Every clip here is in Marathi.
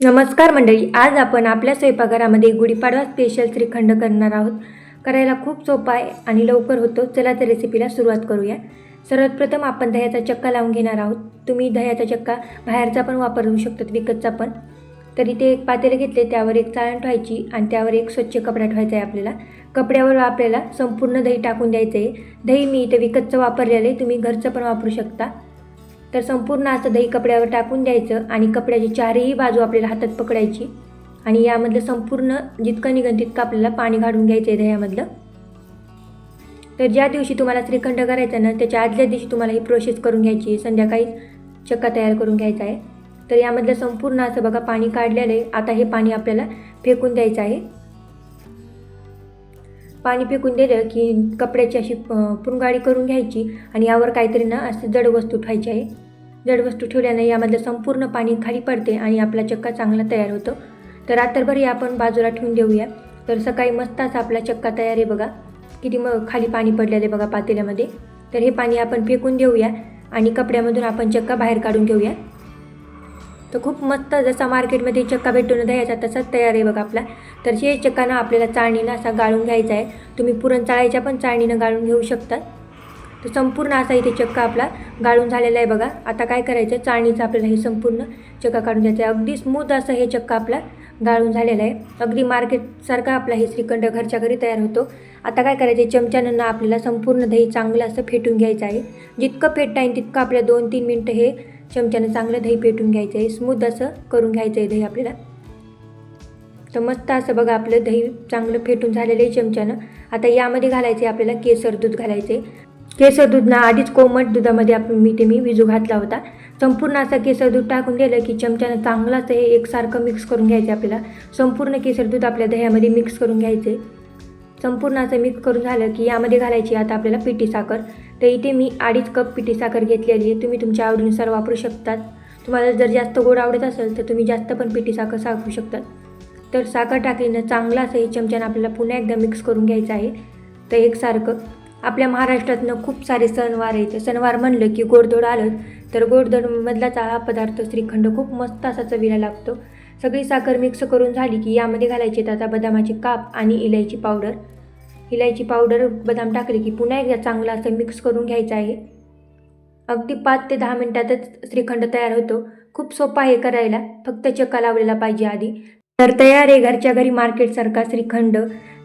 नमस्कार मंडळी आज आपण आपल्या स्वयंपाकघरामध्ये गुढीपाडवा स्पेशल श्रीखंड करणार आहोत. करायला खूप सोपा आहे आणि लवकर होतो. चला तर रेसिपीला सुरुवात करूया. सर्वात प्रथम आपण दह्याचा चक्का लावून घेणार आहोत. तुम्ही दह्याचा चक्का बाहेरचा पण वापरू शकतात विकतचा पण. तरी ते एक पातेलं घेतले त्यावर एक चाळण ठेवायची आणि त्यावर एक स्वच्छ कपडा ठेवायचा आहे आपल्याला. कपड्यावर आपल्याला संपूर्ण दही टाकून द्यायचं आहे दही मी इथे विकतचं वापरलेलं आहे. तुम्ही घरचं पण वापरू शकता. तर संपूर्ण असं दही कपड्यावर टाकून द्यायचं आणि कपड्याची चारही बाजू आपल्याला हातात पकडायची. आणि यामधलं संपूर्ण जितकं निघन तितकं आपल्याला पाणी काढून घ्यायचं आहे दह्यामधलं. तर ज्या दिवशी तुम्हाला श्रीखंड करायचा ना त्याच्या आदल्या दिवशी तुम्हाला ही प्रोसेस करून घ्यायची. आहे संध्याकाळी चक्का तयार करून घ्यायचा आहे. तर यामधलं संपूर्ण असं बघा पाणी काढलेलं आहे. आता हे पाणी आपल्याला फेकून द्यायचं आहे. पाणी फेकून दिलं की कपड्याची अशी अं, करून घ्यायची आणि यावर काहीतरी ना असं जड वस्तू ठेवायची आहे. जड वस्तू ठेवल्याने यामधलं संपूर्ण पाणी खाली पडते आणि आपला चक्का चांगला तयार होतो. तर रात्रभर हे आपण बाजूला ठेवून देऊया. तर सकाळी मस्त असा आपला चक्का तयार आहे बघा. किती मग खाली पाणी पडलेलं आहे बघा पातेल्यामध्ये. तर हे पाणी आपण फेकून देऊया आणि कपड्यामधून आपण चक्का बाहेर काढून घेऊया. तर खूप मस्त जसा मार्केटमध्ये चक्का भेटून द्यायचा तसाच तयार आहे बघा आपला. तर हे चक्का ना आपल्याला चाळणीनं असा गाळून घ्यायचा आहे. तुम्ही पुरण चाळायच्या पण चाळणीनं गाळून घेऊ शकतात तर संपूर्ण असा इथे चक्का आपला गाळून झालेला आहे बघा. आता काय करायचं? चाळणीचं आपल्याला हे संपूर्ण चक्का काढून घ्यायचं आहे. अगदी स्मूथ असं हे चक्का आपला गाळून झालेला आहे. अगदी मार्केटसारखा आपला हे श्रीखंड घरच्या घरी तयार होतो. आता काय करायचं? आहे चमच्यानं आपल्याला संपूर्ण दही चांगलं असं फेटून घ्यायचं आहे. जितकं फेटता येईल तितकं आपल्या दोन तीन मिनटं हे चमच्यानं चांगलं दही पेटून घ्यायचं आहे स्मूथ असं करून घ्यायचं आहे दही आपल्याला. तर मस्त असं बघा आपलं दही चांगलं फेटून झालेलं आहे चमच्यानं. आता यामध्ये घालायचं आहे आपल्याला केसर दूध घालायचे केसर दूध ना आधीच कोमट दुधामध्ये आपण मी ते मी विजू घातला होता. संपूर्ण असं केसर दूध टाकून दिलं की चमच्यानं चांगलं असं हे एकसारखं मिक्स करून घ्यायचं आपल्याला. संपूर्ण केसर दूध आपल्या दह्यामध्ये मिक्स करून घ्यायचे संपूर्ण असं मिक्स करून झालं की यामध्ये घालायची आता आपल्याला पिठी साखर. तर इथे मी अडीच कप पिठी साखर घेतलेली आहे. तुम्ही तुमच्या आवडीनुसार वापरू शकतात. तुम्हाला जर जास्त गोड आवडत असेल तर तुम्ही जास्त पण पिठी साखर साखरू शकतात. तर साखर टाकलीनं चांगला असं हे चमच्यानं आपल्याला पुन्हा एकदा मिक्स करून घ्यायचं आहे. तर एकसारखं आपल्या महाराष्ट्रातनं खूप सारे सणवार आहेत. सणवार म्हणलं की गोडधोड आलं तर गोडधोडमधलाच हा पदार्थ श्रीखंड खूप मस्त असा चवीला लागतो. सगळी साखर मिक्स करून झाली की यामध्ये घालायचे आता बदामाचे काप आणि इलायची पावडर. इलायची पावडर बदाम टाकले की पुन्हा एकदा चांगलं असं मिक्स करून घ्यायचं आहे. अगदी पाच ते दहा मिनटातच श्रीखंड तयार होतो. खूप सोपा आहे करायला फक्त चक्का लावलेला पाहिजे आधी. तर तयार आहे घरच्या घरी मार्केटसारखा श्रीखंड.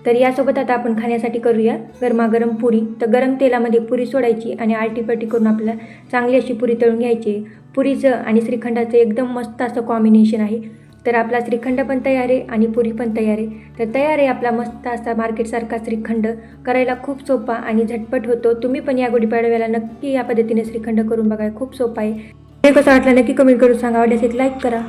तर यासोबत आता आपण खाण्यासाठी करूया गरमागरम पुरी. तर गरम तेलामध्ये पुरी सोडायची आणि आलटीपटी करून आपल्याला चांगली अशी पुरी तळून घ्यायची. पुरीचं आणि श्रीखंडाचं एकदम मस्त असं कॉम्बिनेशन आहे. तर आपला श्रीखंड पण तयार आहे आणि पुरी पण तयार आहे. तर तयार आहे आपला मस्त असा मार्केटसारखा श्रीखंड. करायला खूप सोपा आणि झटपट होतो. तुम्ही पण या गुढीपाडव्याला नक्की या पद्धतीने श्रीखंड करून बघा खूप सोपा आहे. हे कसं वाटलं नक्की कमेंट करून सांगा. आवडल्यास एक लाईक करा.